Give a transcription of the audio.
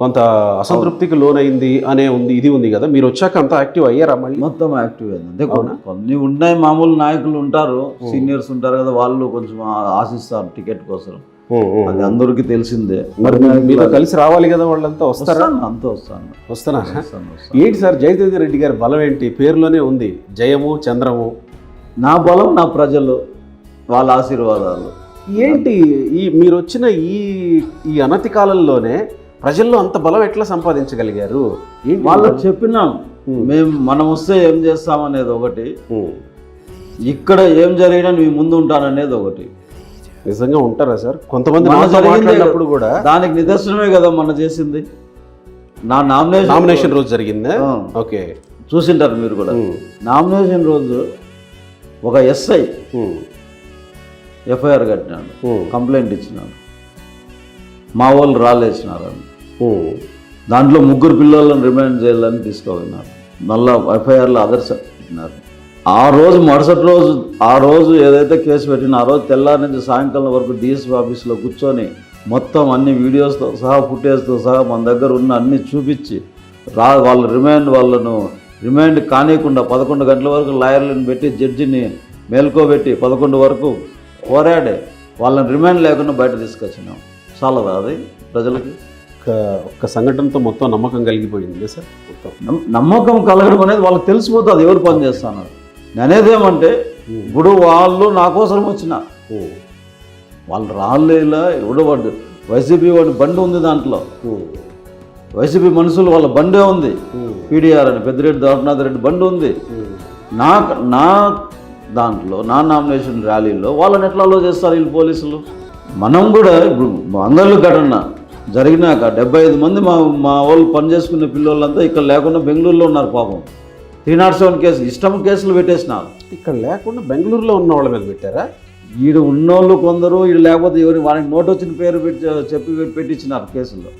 కొంత అసంతృప్తికి లోనైంది అనే ఉంది ఇది ఉంది కదా. మీరు వచ్చాక అంత యాక్టివ్ అయ్యారా మళ్ళీ? మొత్తం యాక్టివ్ అయింది అంటే కొన్ని ఉన్నాయి మామూలు నాయకులు ఉంటారు సీనియర్స్ ఉంటారు కదా వాళ్ళు కొంచెం ఆశిస్తారు టికెట్ కోసం. అది అందరికీ తెలిసిందే. మరి మీతో కలిసి రావాలి కదా వాళ్ళంతా వస్తారా? అంతా వస్తాను వస్తాను. ఏంటి సార్ జయదేవి రెడ్డి గారి బలం ఏంటి? పేరులోనే ఉంది జయము చంద్రము. నా బలం నా ప్రజలు వాళ్ళ ఆశీర్వాదాలు. ఏంటి ఈ మీరు వచ్చిన ఈ ఈ అనతి కాలంలోనే ప్రజల్లో అంత బలం ఎట్లా సంపాదించగలిగారు? ఏంటి వాళ్ళకి చెప్పినాం. మేము మనం వస్తే ఏం చేస్తామనేది ఒకటి. ఉమ్. ఇక్కడ ఏం జరిగినా నీ ముందు ఉంటాననేది ఒకటి. నిజంగా ఉంటారా సార్? కొంతమంది మాట్లాడినప్పుడు కూడా దానికి నిదర్శనమే కదా మన చేసింది. నా నామినేషన్ నామినేషన్ రోజు జరిగిందా. ఓకే. చూసింటారు మీరు కూడా. నామినేషన్ రోజు ఒక ఎస్ఐ. ఎఫ్ఐఆర్ కట్టినాడు. కంప్లైంట్ ఇచ్చినాడు. మా వాళ్ళు రాలేసినారు. ఓ దాంట్లో ముగ్గురు పిల్లలను రిమైండ్ చేయాలని తీసుకుపోయినారు మళ్ళా ఎఫ్ఐఆర్లో అదర్స్ పెట్టినారు. ఆ రోజు మరుసటి రోజు ఆ రోజు ఏదైతే కేసు పెట్టిన ఆ రోజు తెల్లారి నుంచి సాయంకాలం వరకు డిఎస్పీ ఆఫీస్లో కూర్చొని మొత్తం అన్ని వీడియోస్తో సహా ఫుటేజ్తో సహా మన దగ్గర ఉన్న అన్ని చూపించి రా వాళ్ళ రిమైండ్ వాళ్ళను రిమైండ్ కానియకుండా పదకొండు గంటల వరకు లాయర్లను పెట్టి జడ్జిని మేల్కోబెట్టి పదకొండు వరకు పోరాడే వాళ్ళని రిమైండ్ లేకుండా బయట తీసుకొచ్చినాం. చాలదా అది ప్రజలకి? ఒక్క ఒక్క సంఘటనతో మొత్తం నమ్మకం కలిగిపోయింది సార్? మొత్తం. నమ్- నమ్మకం కలగడం అనేది వాళ్ళకి తెలిసిపోతుంది ఎవరు పని చేస్తున్నారు. నేను అనేది ఏమంటే ఇప్పుడు వాళ్ళు నా కోసం వచ్చిన. వాళ్ళు రాళ్ళేలా ఎవడో వాడు వైసీపీ వాడి బండి ఉంది దాంట్లో. వైసీపీ మనుషులు వాళ్ళ బండే ఉంది. పీడిఆర్ అని పెద్దిరెడ్డి దాపనాథ్ రెడ్డి బండి ఉంది. నా నా దాంట్లో నా నామినేషన్ ర్యాలీలో వాళ్ళని ఎట్లా అలో చేస్తారు వీళ్ళు పోలీసులు? మనం కూడా ఇప్పుడు అందరిలో ఘటన జరిగినాక డెబ్బై ఐదు మంది మా మా వాళ్ళు పనిచేసుకునే పిల్లోళ్ళంతా ఇక్కడ లేకుండా బెంగళూరులో ఉన్నారు పాపం. త్రీ నాట్ సెవెన్ కేసు ఇష్టం కేసులు పెట్టేసినారు. ఇక్కడ లేకుండా బెంగళూరులో ఉన్న వాళ్ళ మీద పెట్టారా? ఈడు ఉన్నోళ్ళు కొందరు ఈడు లేకపోతే ఎవరి వానికి నోట్ వచ్చిన పేరు పెట్టి చెప్పి పెట్టించినారు కేసుల్లో.